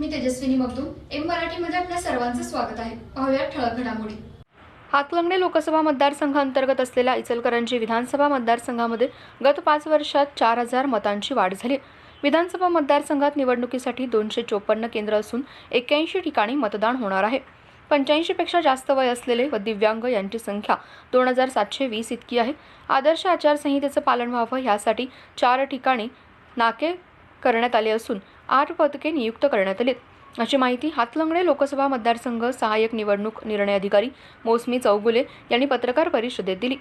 मी Tejaswini Magdum M मराठीमध्ये आपल्या सर्वांचं स्वागत आहे. पाहूया ठळक घडामोडी. हातलंगणे लोकसभा मतदारसंघांतर्गत असलेल्या इचलकरंजी विधानसभा मतदारसंघामध्ये गत पाच वर्षात चार हजार मतांची वाढ झाली. विधानसभा मतदारसंघात निवडणुकीसाठी दोनशे चोपन्न केंद्र असून एक्क्याऐंशी ठिकाणी मतदान होणार आहे. पंच्याऐंशीपेक्षा जास्त वय असलेले व दिव्यांग यांची संख्या दोन हजार सातशे वीस इतकी आहे. आदर्श आचारसंहितेचं पालन व्हावं यासाठी चार ठिकाणी नाके करण्यात आले असून आठ पदके नियुक्त करण्यात आलीत. अशी माहिती हातलंगडे लोकसभा मतदारसंघ सहाय्यक निवडणूक निर्णय अधिकारी मोसमी चौगुले यांनी पत्रकार परिषदेत दिली.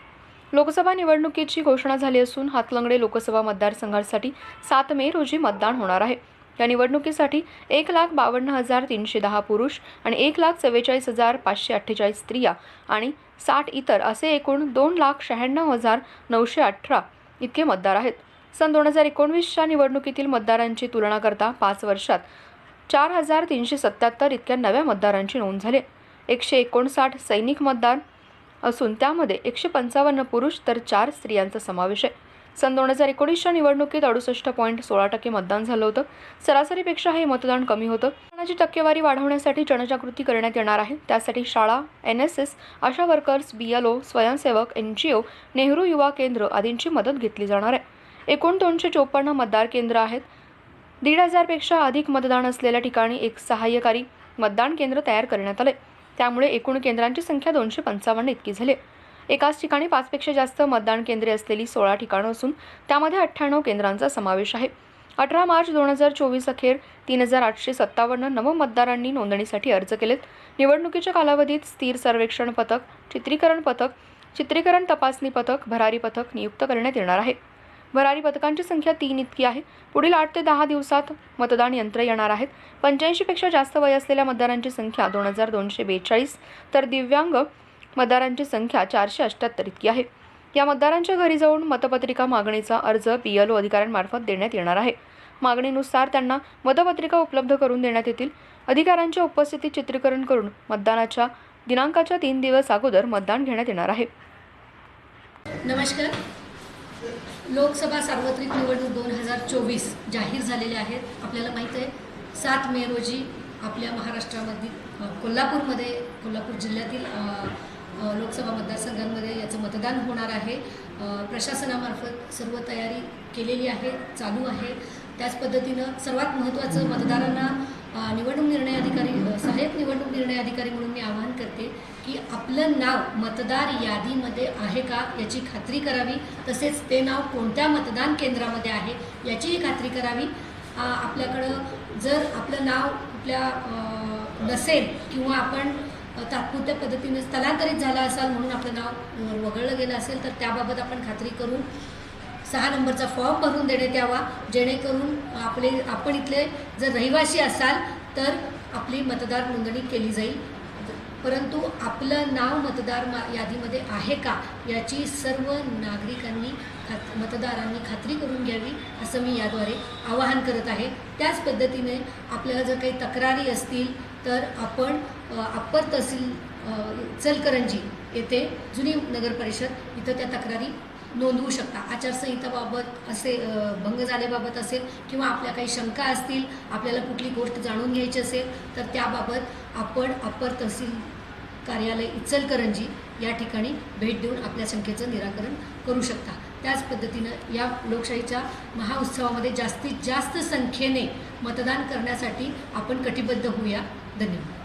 लोकसभा निवडणुकीची घोषणा झाली असून हातलंगडे लोकसभा मतदारसंघासाठी सात मे रोजी मतदान होणार आहे. या निवडणुकीसाठी एक लाख बावन्न हजार तीनशे दहा पुरुष आणि एक लाख चव्वेचाळीस हजार पाचशे अठ्ठेचाळीस स्त्रिया आणि साठ इतर असे एकूण दोन लाख शहाण्णव हजार नऊशे अठरा इतके मतदार आहेत. सन दोन हजार एकोणवीसच्या निवडणुकीतील मतदारांची तुलना करता पाच वर्षात चार हजार तीनशे सत्याहत्तर इतक्या नव्या मतदारांची नोंद झाली. एकशे एकोणसाठ सैनिक मतदार असून त्यामध्ये एकशे पंचावन्न पुरुष तर चार स्त्रियांचा समावेश आहे. सन दोन हजार एकोणीसच्या निवडणुकीत अडुसष्ट पॉईंट सोळा टक्के मतदान झालं होतं. सरासरीपेक्षा हे मतदान कमी होतं. मतदानाची टक्केवारी वाढवण्यासाठी जनजागृती करण्यात येणार आहे. त्यासाठी शाळा N S S ASHA workers B L O स्वयंसेवक एन जी ओ नेहरू युवा केंद्र आदींची मदत घेतली जाणार आहे. एकूण दोनशे चोपन्न मतदार केंद्र आहेत. दीड हजारपेक्षा अधिक मतदान असलेल्या ठिकाणी एक सहाय्यकारी मतदान केंद्र तयार करण्यात आले त्यामुळे एकूण केंद्रांची संख्या दोनशे पंचावन्न इतकी झाली एकाच ठिकाणी पाचपेक्षा जास्त मतदान केंद्रे असलेली सोळा ठिकाणं असून त्यामध्ये अठ्ठ्याण्णव केंद्रांचा समावेश आहे. अठरा मार्च दोन हजार चोवीस अखेर तीन हजार आठशे सत्तावन्न नवमतदारांनी नोंदणीसाठी अर्ज केलेत. निवडणुकीच्या कालावधीत स्थिर सर्वेक्षण पथक चित्रीकरण पथक चित्रीकरण तपासणी पथक भरारी पथक नियुक्त करण्यात येणार आहे. भरारी पथकांची संख्या तीन इतकी आहे. पुढील आठ ते दहा दिवसात मतदान यंत्र येणार आहेत. पंच्याऐंशीपेक्षा जास्त वय असलेल्या मतदारांची संख्या दोन हजार दोनशे बेचाळीस तर दिव्यांग मतदारांची संख्या चारशे अठ्ठ्याहत्तर इतकी आहे. या मतदारांच्या घरी जाऊन मतपत्रिका मागणीचा अर्ज पी एल ओ अधिकाऱ्यांमार्फत देण्यात येणार आहे. मागणीनुसार त्यांना मतपत्रिका उपलब्ध करून देण्यात येतील. अधिकाऱ्यांच्या उपस्थितीत चित्रीकरण करून मतदानाच्या दिनांकाच्या तीन दिवस अगोदर मतदान घेण्यात येणार आहे. नमस्कार. लोकसभा सार्वत्रिक निवडणूक दोन हजार चोवीस जाहीर झालेल्या आहेत. आपल्याला माहीत आहे सात मे रोजी आपल्या महाराष्ट्रामध्ये कोल्हापूरमध्ये कोल्हापूर जिल्ह्यातील लोकसभा मतदारसंघांमध्ये याचं मतदान होणार आहे. प्रशासनामार्फत सर्व तयारी केलेली आहे चालू आहे. त्याच पद्धतीनं सर्वात महत्त्वाचं मतदारांना अ, निवडणूक निर्णय अधिकारी निवडणूक निर्णय अधिकारी म्हणून मी आवाहन करते की आपलं नाव मतदार यादीमध्ये आहे का याची खात्री करावी तसेच ते नाव कोणत्या मतदान केंद्रामध्ये आहे याचीही खात्री करावी. आपल्याकडं जर आपलं नाव कुठल्या नसेल किंवा आपण तात्पुरत्या पद्धतीने स्थलांतरित झाला असाल म्हणून आपलं नाव वगळलं गेलं असेल तर त्याबाबत आपण खात्री करून सहा नंबरचा फॉर्म भरून देण्यात यावा जेणेकरून आपले आपण इथले जर रहिवासी असाल तर आपली मतदार नोंदणी केली जाईल. परंतु आपलं नाव मतदार मा यादीमध्ये आहे का? याची सर्व नागरिकांनी खात मतदारांनी खात्री करून घ्यावी असं मी याद्वारे आवाहन करत आहे. त्याच पद्धतीने आपल्याला जर काही तक्रारी असतील तर आपण अप्पर तहसील चलकरंजी येथे जुनी नगर परिषद इथं त्या तक्रारी नोंदवू शकता. आचारसंहिताबाबत असे भंग झाल्याबाबत असेल किंवा आपल्या काही शंका असतील आपल्याला कुठली गोष्ट जाणून घ्यायची असेल तर त्याबाबत आपण अप्पर तहसील कार्यालय इचलकरंजी या ठिकाणी भेट देऊन आपल्या शंकेचं निराकरण करू शकता. त्याच पद्धतीनं या लोकशाहीच्या महाउत्सवामध्ये जास्तीत जास्त संख्येने मतदान करण्यासाठी आपण कटिबद्ध होऊया. धन्यवाद.